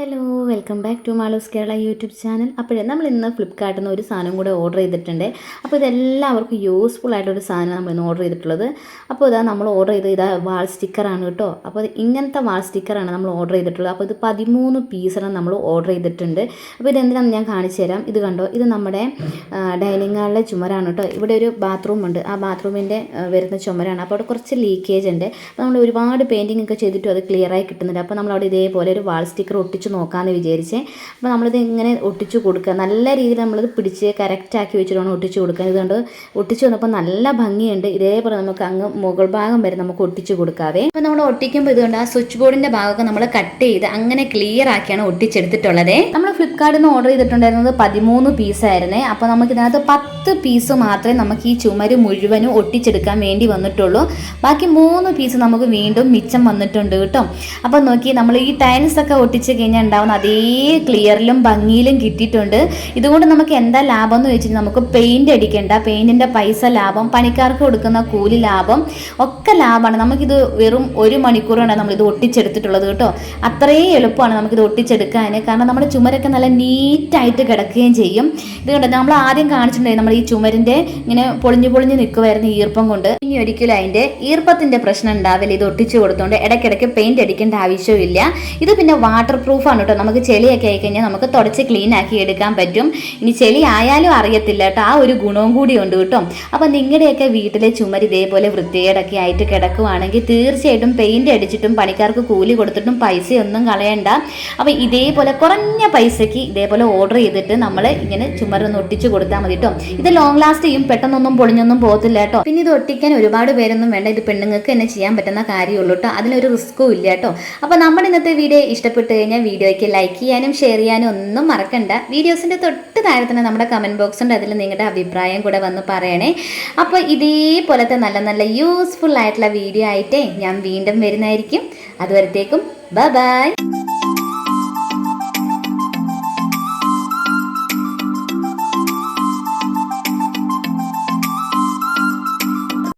Hello welcome back to Maloos Kerala YouTube channel അപ്പോഴേ നമ്മൾ ഇന്ന് ഫ്ലിപ്കാർട്ടിൽ നിന്ന് ഒരു സാധനം കൂടെ ഓർഡർ ചെയ്തിട്ടുണ്ട്. അപ്പോൾ ഇതെല്ലാവർക്കും യൂസ്ഫുൾ ആയിട്ടൊരു സാധനം നമ്മൾ ഇന്ന് ഓർഡർ ചെയ്തിട്ടുള്ളത്. അപ്പോൾ ഇതാ നമ്മൾ ഓർഡർ ചെയ്ത് ഇതാ വാൾ സ്റ്റിക്കറാണ് കേട്ടോ. അപ്പോൾ ഇങ്ങനത്തെ വാൾ സ്റ്റിക്കറാണ് നമ്മൾ ഓർഡർ ചെയ്തിട്ടുള്ളത്. അപ്പോൾ ഇത് പതിമൂന്ന് പീസാണ് നമ്മൾ ഓർഡർ ചെയ്തിട്ടുണ്ട്. അപ്പോൾ ഇതെന്തിനാണെന്ന് ഞാൻ കാണിച്ചു തരാം. ഇത് കണ്ടോ? ഇത് നമ്മുടെ ഡൈനിങ് ഹാളിലെ ചുമരാണ് കേട്ടോ. ഇവിടെ ഒരു ബാത്റൂം ഉണ്ട്. ആ ബാത്റൂമിന്റെ വരുന്ന ചുമരാണ്. അപ്പോൾ അവിടെ കുറച്ച് ലീക്കേജ് ഉണ്ട്. അപ്പോൾ നമ്മൾ ഒരുപാട് പെയിന്റിംഗ് ഒക്കെ ചെയ്തിട്ടും അത് ക്ലിയറായി കിട്ടുന്നുണ്ട്. അപ്പോൾ നമ്മൾ അവിടെ ഇതേപോലെ ഒരു വാൾ സ്റ്റിക്കർ ഒട്ടിച്ച് നോക്കാമെന്ന് വിചാരിച്ചേ. അപ്പോൾ നമ്മളിത് ഇങ്ങനെ ഒട്ടിച്ച് കൊടുക്കുക നല്ല രീതിയിൽ നമ്മളിത് പിടിച്ച് കറക്റ്റാക്കി വെച്ചിട്ടാണ് ഒട്ടിച്ച് കൊടുക്കുക ഇതുകൊണ്ട് ഒട്ടിച്ച് വന്നപ്പോൾ നല്ല ഭംഗിയുണ്ട്. ഇതേപോലെ നമുക്ക് അങ്ങ് മുകൾ ഭാഗം വരെ നമുക്ക് ഒട്ടിച്ച് കൊടുക്കാവേ. അപ്പോൾ നമ്മൾ ഒട്ടിക്കുമ്പോൾ ഇതുകൊണ്ട് ആ സ്വിച്ച് ബോർഡിന്റെ ഭാഗമൊക്കെ നമ്മൾ കട്ട് ചെയ്ത് അങ്ങനെ ക്ലിയർ ആക്കിയാണ് ഒട്ടിച്ചെടുത്തിട്ടുള്ളത്. നമ്മൾ ഫ്ലിപ്കാർട്ടിൽ നിന്ന് ഓർഡർ ചെയ്തിട്ടുണ്ടായിരുന്നത് പതിമൂന്ന് പീസായിരുന്നേ അപ്പോൾ നമുക്ക് ഇതിനകത്ത് പത്ത് പീസ് മാത്രമേ നമുക്ക് ഈ ചുമര് മുഴുവനും ഒട്ടിച്ചെടുക്കാൻ വേണ്ടി വന്നിട്ടുള്ളൂ. ബാക്കി മൂന്ന് പീസ് നമുക്ക് വീണ്ടും മിച്ചം വന്നിട്ടുണ്ട് കേട്ടോ. അപ്പോൾ നോക്കി നമ്മൾ ഈ ടൈൽസ് ഒക്കെ ഒട്ടിച്ച് കഴിഞ്ഞാൽ ഉണ്ടാവുന്ന അതേ ക്ലിയറിലും ഭംഗിയിലും കിട്ടിയിട്ടുണ്ട്. ഇതുകൊണ്ട് നമുക്ക് എന്താ ലാഭം എന്ന് വെച്ചാൽ നമുക്ക് പെയിന്റ് അടിക്കേണ്ട. പെയിന്റിന്റെ പൈസ ലാഭം പണിക്കാർക്ക് കൊടുക്കുന്ന കൂലി ലാഭം ഒക്കെ ലാഭമാണ്. നമുക്കിത് വെറും ഒരു മണിക്കൂറാണ് നമ്മൾ ഇത് ഒട്ടിച്ചെടുത്തിട്ടുള്ളത് കേട്ടോ. അത്രയും എളുപ്പമാണ് നമുക്കിത് ഒട്ടിച്ചെടുക്കാൻ. കാരണം നമ്മുടെ ചുമരൊക്കെ നല്ല നീറ്റായിട്ട് കിടക്കുകയും ചെയ്യും. ഇത് കണ്ടോ നമ്മൾ ആദ്യം കാണിച്ചിട്ടുണ്ടായി നമ്മൾ ഈ ചുമരിന്റെ ഇങ്ങനെ പൊളിഞ്ഞു പൊളിഞ്ഞ് നിൽക്കുമായിരുന്നു ഈർപ്പം കൊണ്ട്. ഇനി ഒരിക്കലും അതിന്റെ ഈർപ്പത്തിന്റെ പ്രശ്നം ഉണ്ടാവില്ല. ഇത് ഒട്ടിച്ചു കൊടുത്തോണ്ട് ഇടയ്ക്കിടയ്ക്ക് പെയിന്റ് അടിക്കേണ്ട ആവശ്യമില്ല. ഇത് പിന്നെ വാട്ടർ പ്രൂഫാണ് കേട്ടോ നമുക്ക് ചെളിയൊക്കെ ആയി കഴിഞ്ഞാൽ നമുക്ക് തുടച്ച് ക്ലീൻ ആക്കി എടുക്കാൻ പറ്റും. ഇനി ചെളി ആയാലും അറിയത്തില്ല കേട്ടോ ആ ഒരു ഗുണവും കൂടി ഉണ്ട് കേട്ടോ അപ്പം നിങ്ങളുടെയൊക്കെ വീട്ടിലെ ചുമര് ഇതേപോലെ വൃത്തികേടൊക്കെ ആയിട്ട് കിടക്കുവാണെങ്കിൽ തീർച്ചയായിട്ടും പെയിന്റ് അടിച്ചിട്ടും പണിക്കാർക്ക് കൂലി കൊടുത്തിട്ടും പൈസയൊന്നും കളയണ്ട. അപ്പം ഇതേപോലെ കുറഞ്ഞ പൈസയ്ക്ക് ഇതേപോലെ ഓർഡർ ചെയ്തിട്ട് നമ്മൾ ഇങ്ങനെ ചുമരൊന്ന് ഒട്ടിച്ചു കൊടുത്താൽ മതി കേട്ടോ ഇത് ലോങ് ലാസ്റ്റ് ചെയ്യും. പെട്ടെന്നൊന്നും പൊളിഞ്ഞൊന്നും പോകത്തില്ല കേട്ടോ പിന്നെ ഇത് ഒട്ടിക്കാൻ ഒരുപാട് പേരൊന്നും വേണ്ട. ഇത് പെണ്ണുങ്ങൾക്ക് തന്നെ ചെയ്യാൻ പറ്റുന്ന കാര്യമുള്ളൂ കേട്ടോ അതിനൊരു റിസ്ക്കും ഇല്ല കേട്ടോ അപ്പോൾ നമ്മൾ ഇന്നത്തെ വീഡിയോ ഇഷ്ടപ്പെട്ട് കഴിഞ്ഞാൽ വീഡിയോയ്ക്ക് ലൈക്ക് ചെയ്യാനും ഷെയർ ചെയ്യാനും ഒന്നും മറക്കണ്ട. വീഡിയോസിന്റെ തൊട്ട് താഴെ തന്നെ നമ്മുടെ കമന്റ് ബോക്സ് ഉണ്ട്. അതിൽ നിങ്ങളുടെ അഭിപ്രായം കൂടെ വന്ന് പറയണേ. അപ്പോൾ ഇതേപോലത്തെ നല്ല നല്ല യൂസ്ഫുൾ ആയിട്ടുള്ള വീഡിയോ ആയിട്ടേ ഞാൻ വീണ്ടും വരുന്നതായിരിക്കും. അതുവരത്തേക്കും ബൈ ബൈ